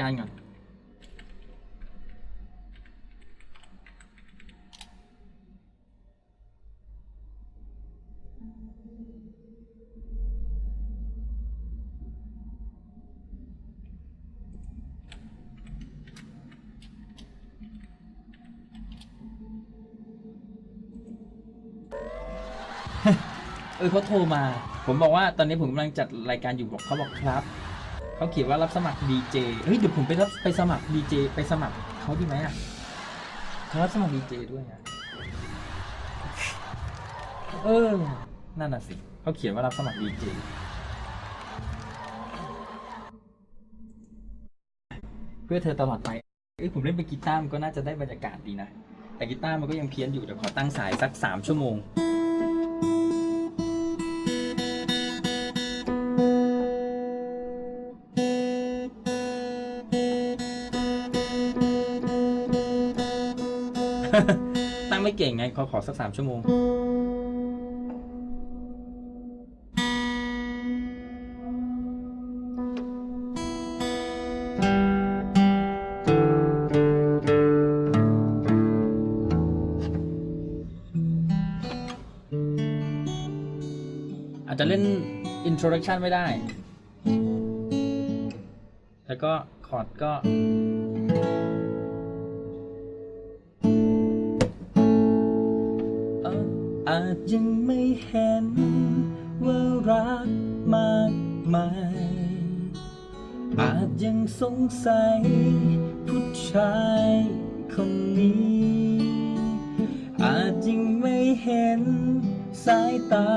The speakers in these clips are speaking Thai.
การก่อนเออเขาโทรมา ผมบอกว่าตอนนี้ผมกำลังจัดรายการอยู่บอกเขาบอกครับ เขาเขียนว่ารับสมัครดีเจเฮ้ยเดี๋ยวผมไปรับไปสมัครดีเจไปสมัครเขาดีไหมอะเขารับสมัครดีเจด้วยอะเออ นั่นน่ะสิเขาเขียนว่ารับสมัครดีเจเพื่อเธอตลอดไปเอ้ยผมเล่นไปนกีตาร์มันก็น่าจะได้บรรยากาศดีนะ แต่กีตาร์มันก็ยังเพี้ยนอยู่เดี๋ยวขอตั้งสายสักสามชั่วโมง ตั้งไม่เก่งไงขอขอสักสามชั่วโมง อาจจะเล่น introduction ไม่ได้ แล้วก็คอร์ดก็ อาจยังไม่เห็นว่ารักมากมายอาจยังสงสัยผู้ชายคนนี้ อาจยังไม่เห็นสายตา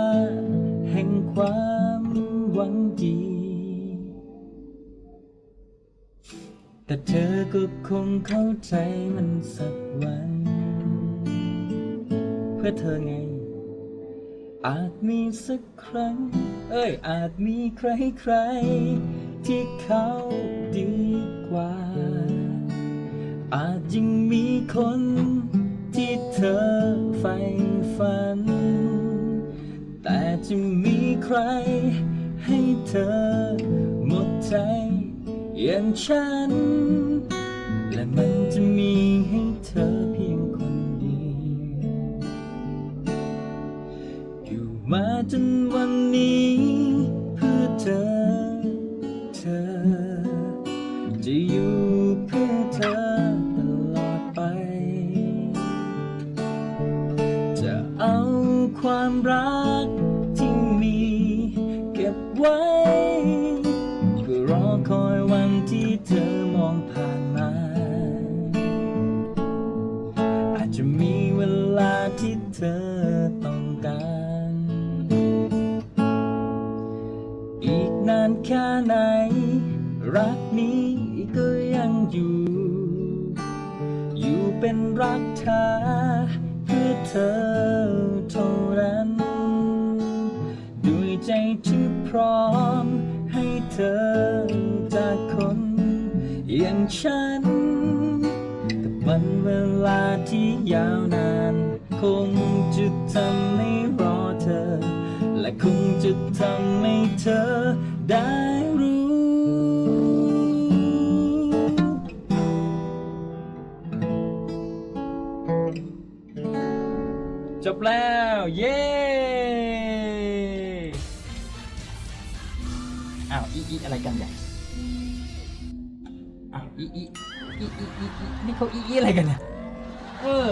แห่งความหวังดี แต่เธอก็คงเข้าใจมันสักวัน เพื่อเธอไง อาจมีสักครั้ง เอ้ย อาจมีใครใคร ที่เขาดีกว่า อาจยังมีคนที่เธอใฝ่ฝัน แต่จะมีใครให้เธอหมดใจอย่างฉัน และมันจะมี จนวันนี้เพื่อเธอ เธอ จะอยู่เพื่อเธอตลอดไป จะเอาความรักที่มีเก็บไว้เพื่อรอคอยวันที่เธอมองผ่านมา อาจจะมีเวลาที่เธอานแค่ไหน รักนี้ก็ยังอยู่ อยู่เป็นรักเธอเพื่อเธอเท่านั้น ด้วยใจที่พร้อมให้เธอจากคนอย่างฉันกับวันเวลาที่ยาวนาน คงจะทำให้รอเธอ และคงจะทำให้เธอ ได้รู้ จบแล้ว เย้อ้าวอีอีอะไรกันเนี่ยอ้าวอีอีอีอีอีอีนี่เขาอีอีอะไรกันเนี่ยเออ